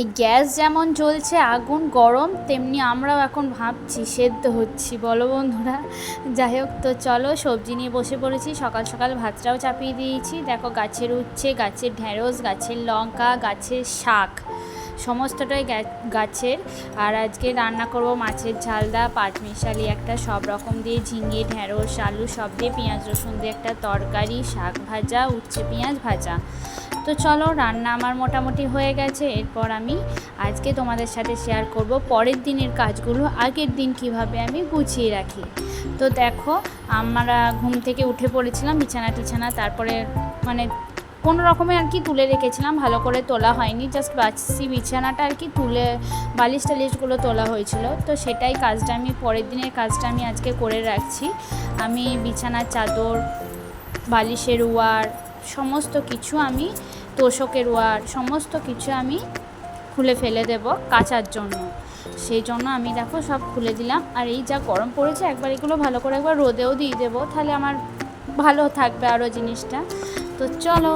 এই গ্যাস যেমন জ্বলছে, আগুন গরম, তেমনি আমরাও এখন ভাবছি সেদ্ধ হচ্ছি। বলো বন্ধুরা, যাই হোক, তো চলো সবজি নিয়ে বসে পড়েছি। সকাল সকাল ভাতটাও চাপিয়ে দিয়েছি। দেখো গাছের উচ্ছে, গাছের ঢ্যাঁড়স গাছের লঙ্কা, গাছের শাক। সমস্তটাই গাছের। আর আজকে রান্না করব মাছের ঝালদা, পাঁচমিশালি একটা, সব রকম দিয়ে ঝিঙে, ঢেঁড়স, আলু, সব দিয়ে পেঁয়াজ, রসুন দিয়ে একটা তরকারি, শাক ভাজা, উচ্ছে পেঁয়াজ ভাজা। তো চলো, রান্না আমার মোটামুটি হয়ে গেছে। এরপর আমি আজকে তোমাদের সাথে শেয়ার করব পরের দিনের কাজগুলো, আগের দিন কীভাবে আমি গুছিয়ে রাখি। তো দেখো, আমরা ঘুম থেকে উঠে পড়েছিলাম বিছানা টিছানা তারপরে মানে কোনো রকমে আর কি তুলে রেখেছিলাম, ভালো করে তোলা হয়নি জাস্ট বাচ্চি বিছানাটা আর কি তুলে, বালিশ টালিশগুলো তোলা হয়েছিল। তো সেটাই কাজটা আমি, পরের দিনের কাজটা আমি আজকে করে রাখছি। আমি বিছানার চাদর, বালিশের ওয়ার সমস্ত কিছু আমি, তোষকের ওয়ার সমস্ত কিছু আমি খুলে ফেলে দেব কাচার জন্য। সেই জন্য আমি দেখো সব খুলে দিলাম। আর এই যা গরম পড়েছে, একবার এগুলো ভালো করে একবার রোদেও দিয়ে দেবো, তাহলে আমার ভালো থাকবে আরও জিনিসটা। তো চলো।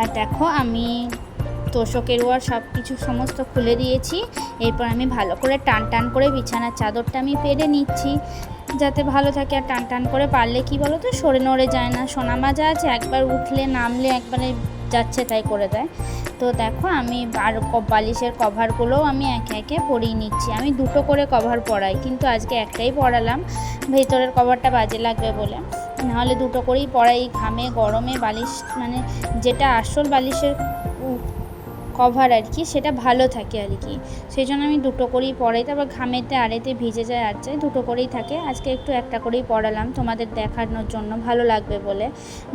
আর দেখো, আমি তোষকের ওয়ার সব কিছু সমস্ত খুলে দিয়েছি। এরপর আমি ভালো করে টান টান করে বিছানার চাদরটা আমি পেরে নিচ্ছি। যাতে ভালো থাকে আর টান টান করে পারলে কি বলো তো, সরে নড়ে যায় না। সোনা মাজা আছে, একবার উঠলে, নামলে একবারে যাচ্ছে তাই করে দেয়। তো দেখো আমি আর বালিশের কভারগুলোও আমি একে একে পরিয়ে নিচ্ছি। আমি দুটো করে কভার পরাই, কিন্তু আজকে একটাই পরালাম। ভেতরের কভারটা বাজে লাগবে বলে। নাহলে দুটো করেই পরাই, ঘামে, গরমে বালিশ মানে যেটা আসল বালিশের কভার আর কি, সেটা ভালো থাকে আর কি। সেই জন্য আমি দুটো করেই পরাই তারপর ঘামেতে আড়েতে ভিজে যায় আর যায় দুটো করেই থাকে। আজকে একটু একটা করেই পড়ালাম, তোমাদের দেখানোর জন্য, ভালো লাগবে বলে।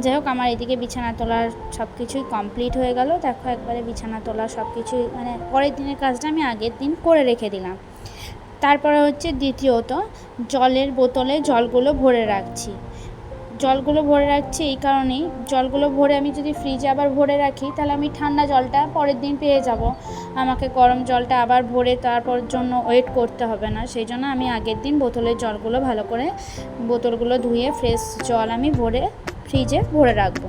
যাই হোক, আমার এদিকে বিছানা তোলার সব কিছুই কমপ্লিট হয়ে গেল। দেখো একবারে বিছানা তোলা সব কিছুই মানে পরের দিনের কাজটা আমি আগের দিন করে রেখে দিলাম। তারপরে হচ্ছে দ্বিতীয়ত, জলের বোতলে জলগুলো ভরে রাখছি। জলগুলো ভরে রাখছি এই কারণেই। জলগুলো ভরে আমি যদি ফ্রিজে আবার ভরে রাখি, তাহলে আমি ঠান্ডা জলটা পরের দিন পেয়ে যাব। আমাকে গরম জলটা আবার ভরে তারপর জন্য ওয়েট করতে হবে না। সেই জন্য আমি আগের দিন বোতলের জলগুলো ভালো করে, বোতলগুলো ধুয়ে ফ্রেশ জল আমি ভরে ফ্রিজে ভরে রাখব।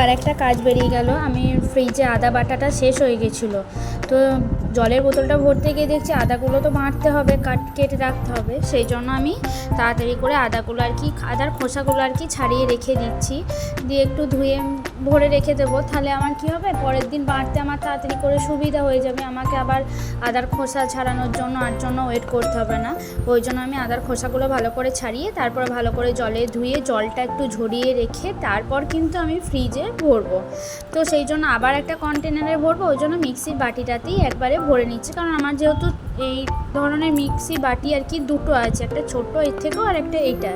আর একটা কাজ বেরিয়ে গেল আমি ফ্রিজে আদা বাটাটা শেষ হয়ে গেছিল। তো জলের বোতলটা ভরতে গিয়ে দেখছি আদাগুলো তো বাঁটতে হবে, কাট, কেটে রাখতে হবে। সেই জন্য আমি তাড়াতাড়ি করে আদাগুলো আর কি, আদার খোসাগুলো আর কি ছাড়িয়ে রেখে দিচ্ছি। দিয়ে একটু ধুয়ে ভরে রেখে দেবো। তাহলে আমার কি হবে? পরের দিন বাঁটতে আমার তাড়াতাড়ি করে সুবিধা হয়ে যাবে। আমাকে আবার আদার খোসা ছাড়ানোর জন্য আর জন্য ওয়েট করতে হবে না। ওই জন্য আমি আদার খোসাগুলো ভালো করে ছাড়িয়ে তারপর ভালো করে জলে ধুয়ে জলটা একটু ঝরিয়ে রেখে তারপর কিন্তু আমি ফ্রিজে ভরবো। তো সেই জন্য আবার একটা কন্টেনারে ভরবো। ওই জন্য মিক্সির বাটিটাতেই একবারে ভরে নিচ্ছি, কারণ আমার যেহেতু এই ধরনের মিক্সি বাটি আর কি দুটো আছে, একটা ছোট এর থেকেও আর একটা এইটা।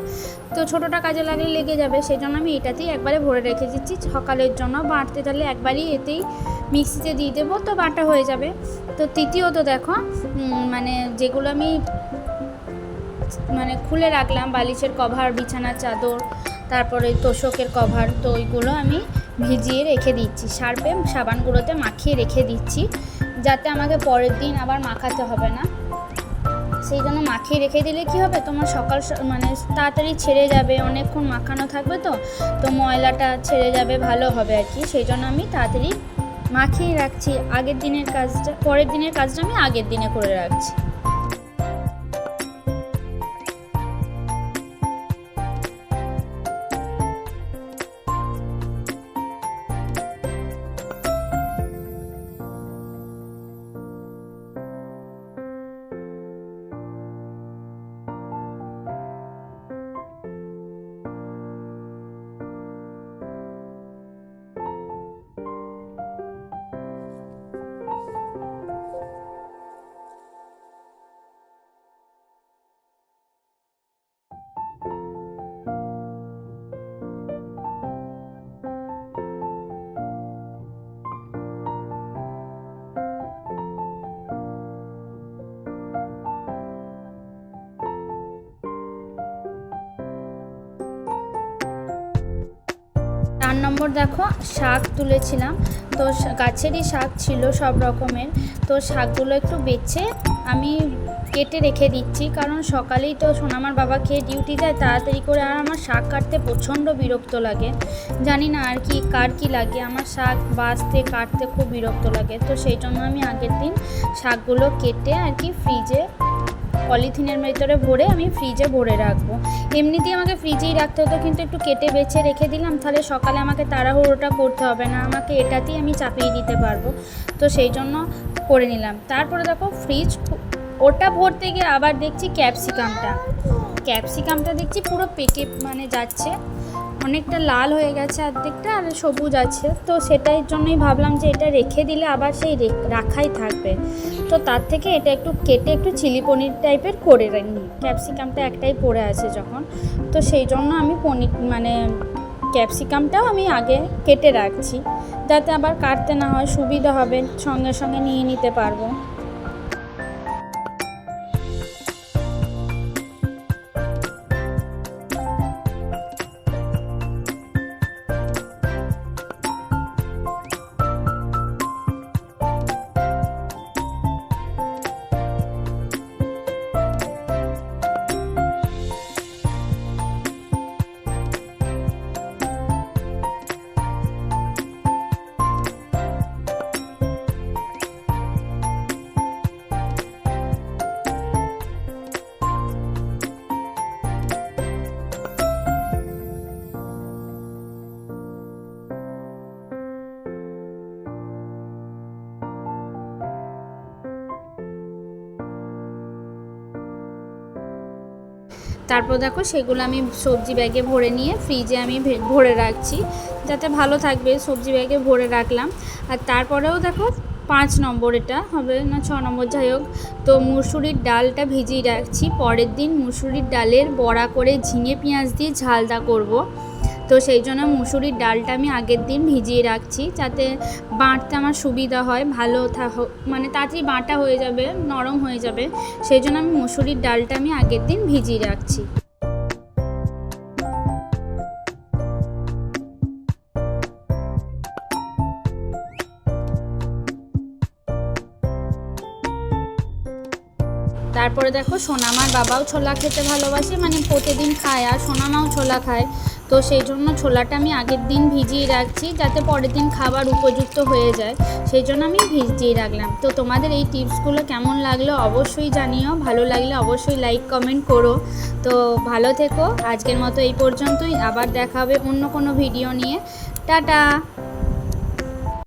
তো ছোটোটা কাজে লাগলে লেগে যাবে সেই জন্য আমি এটাতেই একবারে ভরে রেখে দিচ্ছি। সকালের জন্য বাটতে তাহলে একবারই এতেই মিক্সিতে দিয়ে দেবো, তো বাটা হয়ে যাবে। তো তৃতীয়ত দেখো মানে যেগুলো আমি মানে খুলে রাখলাম, বালিশের কভার, বিছানার চাদর, তারপরে তোষকের কভার, তো ওইগুলো আমি ভিজিয়ে রেখে দিচ্ছি। সার্পে সাবানগুলোতে মাখিয়ে রেখে দিচ্ছি। যাতে আমাকে পরের দিন আবার মাখাতে হবে না। সেই জন্য মাখিয়ে রেখে দিলে কি হবে? তোমার সকাল মানে তাড়াতাড়ি ছেড়ে যাবে, অনেকক্ষণ মাখানো থাকবে তো তো ময়লাটা ছেড়ে যাবে, ভালো হবে আর কি। সেই জন্য আমি তাড়াতাড়ি মাখিয়ে রাখছি। আগের দিনের কাজটা, পরের দিনের কাজটা আমি আগের দিনে করে রাখছি। নম্বর দেখো, শাক তুলেছিলাম। তো গাছেরই শাক ছিল সব রকমের। তো শাকগুলো একটু বেছে আমি কেটে রেখে দিচ্ছি, কারণ সকালেই তো সোনামার বাবা খেয়ে ডিউটি যায়, তাড়াতাড়ি করে আর আমার শাক কাটতে প্রচণ্ড বিরক্ত লাগে। জানি না আর কি, কার কি লাগে, আমার শাক বাঁচতে, কাটতে খুব বিরক্ত লাগে। তো সেই জন্য আমি আগের দিন শাকগুলো কেটে আর কি ফ্রিজে পলিথিনের ভিতরে ভরে আমি ফ্রিজে ভরে রাখব। এমনিতেই আমাকে ফ্রিজেই রাখতে হতো, কিন্তু একটু কেটে বেছে রেখে দিলাম, তাহলে সকালে আমাকে তাড়াহুড়োটা করতে হবে না, আমাকে এটাতেই আমি চাপিয়ে দিতে পারব। তো সেই জন্য করে নিলাম। তারপরে দেখো ফ্রিজ ওটা ভরতে গিয়ে আবার দেখছি ক্যাপসিকামটা ক্যাপসিকামটা দেখছি পুরো পেকে মানে যাচ্ছে, অনেকটা লাল হয়ে গেছে অর্ধেকটা আর সবুজ আছে। তো সেটার জন্যই ভাবলাম যে এটা রেখে দিলে আবার সেই রাখাই থাকবে। তো তার থেকে এটা একটু কেটে একটু চিলি পনির টাইপের করে নিই ক্যাপসিকামটা একটাই পড়ে আছে যখন। তো সেই জন্য আমি পনির মানে ক্যাপসিকামটাও আমি আগে কেটে রাখছি। যাতে আবার কাটতে না হয়, সুবিধা হবে, সঙ্গে সঙ্গে নিয়ে নিতে পারব। তারপর দেখো সেগুলো আমি সবজি ব্যাগে ভরে নিয়ে ফ্রিজে আমি ভরে রাখছি। যাতে ভালো থাকবে, সবজি ব্যাগে ভরে রাখলাম। আর তারপরেও দেখো পাঁচ নম্বর এটা হবে না, ছ নম্বর যাই হোক। তো মুসুরির ডালটা ভিজিয়ে রাখছি। পরের দিন মুসুরির ডালের বড়া করে ঝিঙে পেঁয়াজ দিয়ে ঝালদা করব। তো সেই জন্য মুসুরির ডালটা আমি আগের দিন ভিজিয়ে রাখছি যাতে বাঁটতে আমার সুবিধা হয়, ভালো মানে তাড়াতাড়ি বাঁটা হয়ে যাবে, নরম হয়ে যাবে। সেই জন্য আমি মুসুরির ডালটা আমি আগের দিন ভিজিয়ে রাখছি। তারপরে দেখো সোনামার বাবাও ছোলা খেতে ভালোবাসে মানে প্রতিদিন খায়, আর সোনামাও ছোলা খায়। তো সেই জন্য ছোলাটা আমি আগের দিন ভিজিয়ে রাখছি যাতে পরের দিন খাবার উপযুক্ত হয়ে যায়। সেই জন্য আমি ভিজিয়ে রাখলাম। তো তোমাদের এই টিপসগুলো কেমন লাগল অবশ্যই জানিও। ভালো লাগলে অবশ্যই লাইক, কমেন্ট করো। তো ভালো থেকো। আজকের মতো এই পর্যন্তই। আবার দেখা হবে অন্য কোনো ভিডিও নিয়ে। টাটা!